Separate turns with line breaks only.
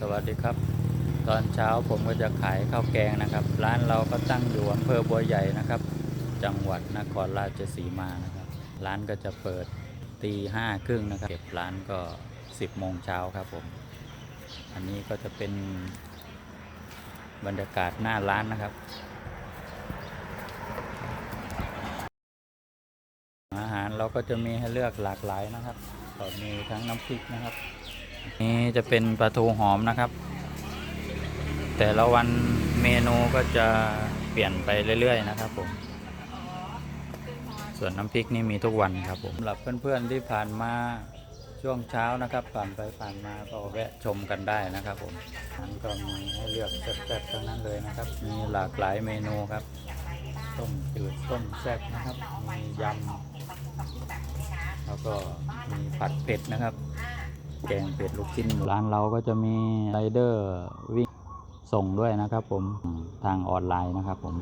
สวัสดีครับ ตอนเช้าผมก็จะขายข้าวแกงนะครับ ร้านเราก็ตั้งอยู่อำเภอบัวใหญ่นะครับ จังหวัดนครราชสีมานะครับ ร้านก็จะเปิดตีห้าครึ่งนะครับ เก็บร้านก็ 10โมงเช้าครับผม อันนี้ก็จะเป็นบรรยากาศหน้าร้านนะครับ อาหารเราก็จะมีให้เลือกหลากหลายนะครับก็มีทั้งน้ำพริกนะครับ นี่จะเป็นปลาทูหอมนะครับ แต่ละวันเมนูก็จะเปลี่ยนไปเรื่อย ๆ นะครับผมส่วนน้ำพริกนี่มีทุกวันครับผมสำหรับเพื่อนๆที่ผ่านมาช่วงเช้านะครับ ผ่านไปผ่านมาก็แวะชมกันได้นะครับผมนั้นก็มีให้เลือกแซ่บๆทั้งนั้นเลยนะครับ มีหลากหลายเมนูครับ ต้มจืดต้มแซ่บนะครับ มียำแล้วก็มีผัดเผ็ดนะครับ แกงเผ็ดลูกชิ้นร้านเราก็จะมีไรเดอร์วิ่งส่งด้วยนะครับผมทางออนไลน์นะครับผม